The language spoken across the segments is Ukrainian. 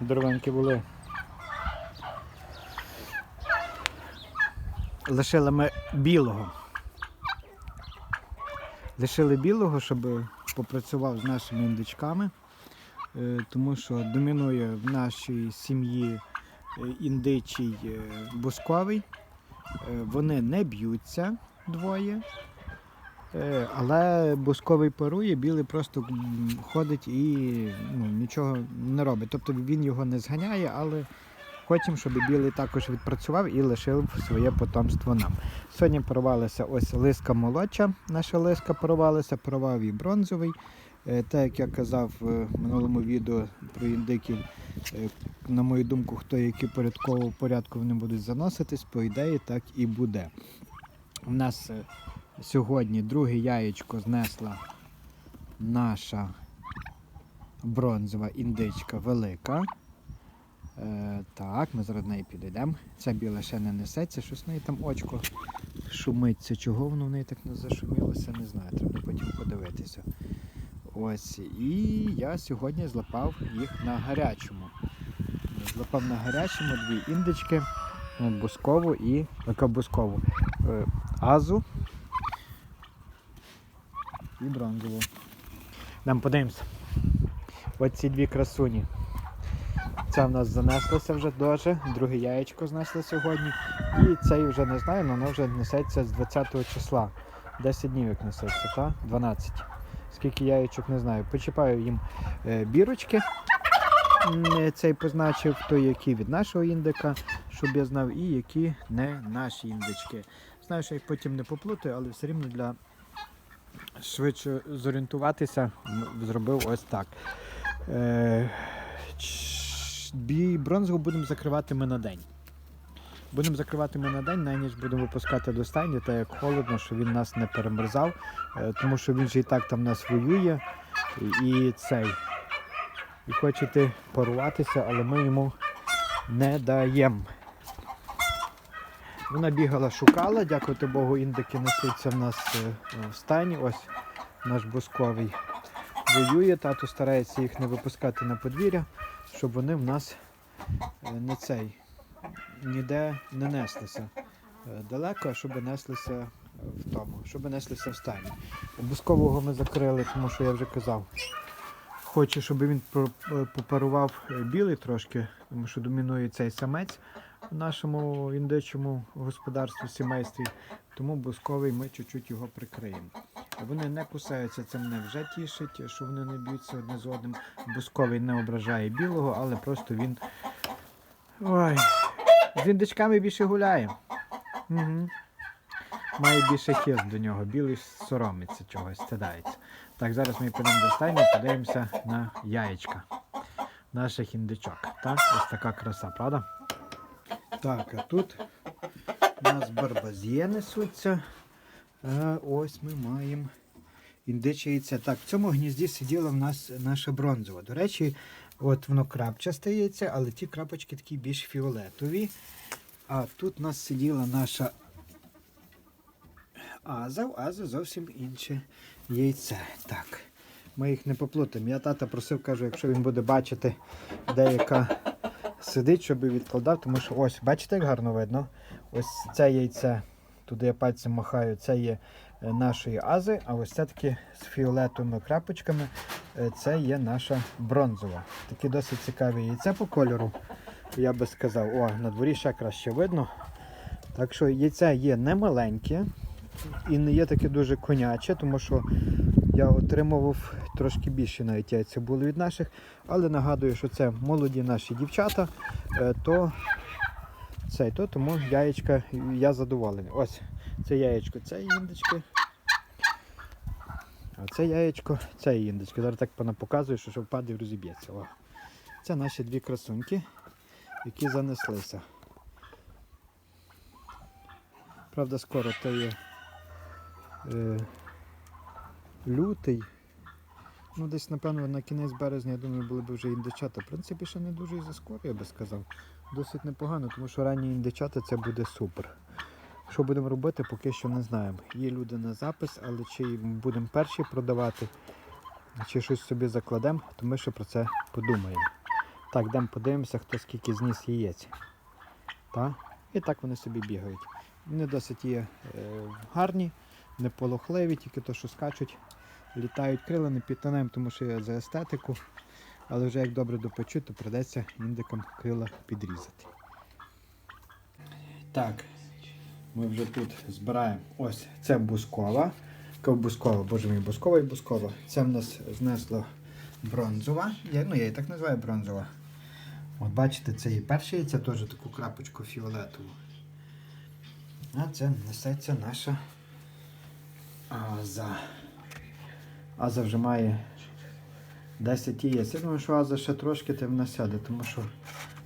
Здоровенькі були. Лишили ми білого. Лишили білого, щоб попрацював з нашими індичками, Е, тому що домінує в нашій сім'ї е, індичий е, бусковий. Вони не б'ються двоє. Е, Але бусковий парує, білий просто ходить і ну, нічого не робить. Тобто він його не зганяє, але хочемо, щоб білий також відпрацював і лишив своє потомство нам. Сьогодні порвалася ось лиска молодша, наша лиска порвалася, порвав і бронзовий. Е, Так як я казав в минулому відео про індиків, е, на мою думку, хто який порядково порядку вони будуть заноситись, по ідеї так і буде. У нас е, сьогодні друге яєчко знесла наша бронзова індичка велика. Е, так, ми зараз неї підійдемо. Ця біла ще не несеться, щось в неї там очко шумиться. Чого воно в неї так не зашумілося, не знаю. Треба потім подивитися. Ось. І я сьогодні злапав їх на гарячому. Злапав на гарячому дві індички, бускову і бускову. Е, Азу і бронзову. Нам подивимося. Оці дві красуні. Ця в нас занеслося вже дуже, друге яєчко знесли сьогодні. І цей вже не знаю, але воно вже несеться з 20 числа. 10 днів як несеться, так? 12. Скільки яєчок не знаю. Почіпаю їм е, бірочки. Цей позначив, той, які від нашого індика, щоб я знав, і які не наші індички. Знаю, що їх потім не поплутаю, але все рівно для швидше зорієнтуватися зробив ось так. Е, бій бронзову будемо закривати ми на день. Будемо закривати ми на день, найніж будемо випускати до стайні, так як холодно, щоб він нас не перемерзав, е, тому що він же і так там нас воює і, цей. І хочете паруватися, але ми йому не даємо. Вона бігала, шукала, дякувати Богу, індики несуться в нас е, в стані. Ось наш бусковий воює. Тато старається їх не випускати на подвір'я, щоб вони в нас е, не цей ніде не неслися е, далеко, а щоб неслися в тому, щоб неслися в стані. Бускового ми закрили, тому що я вже казав. Хочу, щоб він е, попарував е, білий трошки, тому що домінує цей самець нашому індичому господарстві, сімействі. Тому бусковий ми чуть-чуть його прикриємо. Вони не кусаються, це мене вже тішить, що вони не б'ються одне з одним. Бусковий не ображає білого, але просто він. Ой, з індичками більше гуляє. Угу. Має більше хист до нього. Білий соромиться чогось, стидається. Так, зараз ми підемо до стайні, подивимося на яєчка наших індичок. Так, ось така краса, правда? Так, а тут у нас барбазє несуться. А ось ми маємо індиче яйце. Так, в цьому гнізді сиділа в нас наша бронзова. До речі, от воно крапчасте яйце, але ті крапочки такі більш фіолетові. А тут у нас сиділа наша Аза, в Ази зовсім інше яйце. Так, ми їх не поплутаємо. Я тата просив, кажу, якщо він буде бачити, де яка сидить, щоб відкладав, тому що ось, бачите, як гарно видно. Ось це яйце, туди я пальцем махаю, це є е, нашої ази, а ось це таки з фіолетовими крапочками. е, Це є наша бронзова. Такі досить цікаві яйця по кольору. Я би сказав, о, на дворі ще краще видно. Так що яйця є не маленькі і не є таке дуже коняче, тому що я отримував трошки більше навіть яйця були від наших, але нагадую, що це молоді наші дівчата, е, то цей, то тому яєчка я задоволений. Ось це яєчко, це індички. А це яєчко, це індички. Зараз так вона показує, що, впаде і розіб'ється. Це наші дві красуньки, які занеслися. Правда, скоро то є е, лютий. Ну, десь, напевно, на кінець березня, я думаю, були б вже індичата. В принципі, ще не дуже і заскоро, я би сказав. Досить непогано, тому що ранні індичата це буде супер. Що будемо робити, поки що не знаємо. Є люди на запис, але чи будемо перші продавати, чи щось собі закладемо, то ми ще про це подумаємо. Так, йдемо подивимося, хто скільки зніс яєць. Та? І так вони собі бігають. Вони досить є е, гарні, не полохливі, тільки то, що скачуть, літають крила, не підтинаємо, тому що я за естетику. Але вже як добре допечу, то придеться індикам крила підрізати. Так, ми вже тут збираємо. Ось це бускова. Ковбускова, боже мій, бускова і бускова. Це в нас знесло бронзова. Я, ну, я її так називаю бронзова. От бачите, це і перше яйце, теж таку крапочку фіолетову. А це несеться наша Аза. Аза вже має 10 яєць. Я думаю, що Аза ще трошки тим насяде, тому що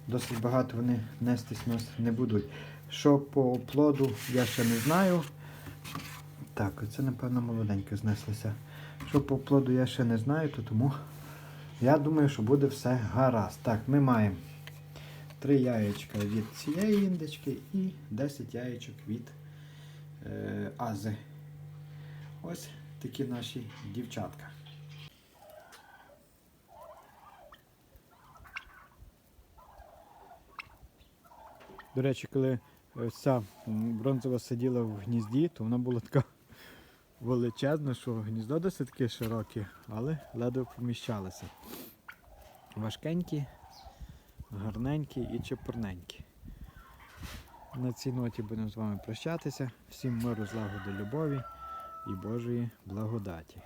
досить багато вони нестись нас не будуть. Що по плоду, я ще не знаю. Так, це, напевно, молоденько знеслося. Що по плоду я ще не знаю, то тому я думаю, що буде все гаразд. Так, ми маємо 3 яєчка від цієї індички і 10 яєчок від е, Ази. Ось такі наші дівчатка. До речі, коли ця бронзова сиділа в гнізді, то вона була така величезна, що гніздо досить таке широке, але ледве поміщалося. Важкенькі, гарненькі і чепурненькі. На цій ноті будемо з вами прощатися. Всім миру, злагоди, любові і Божої благодаті.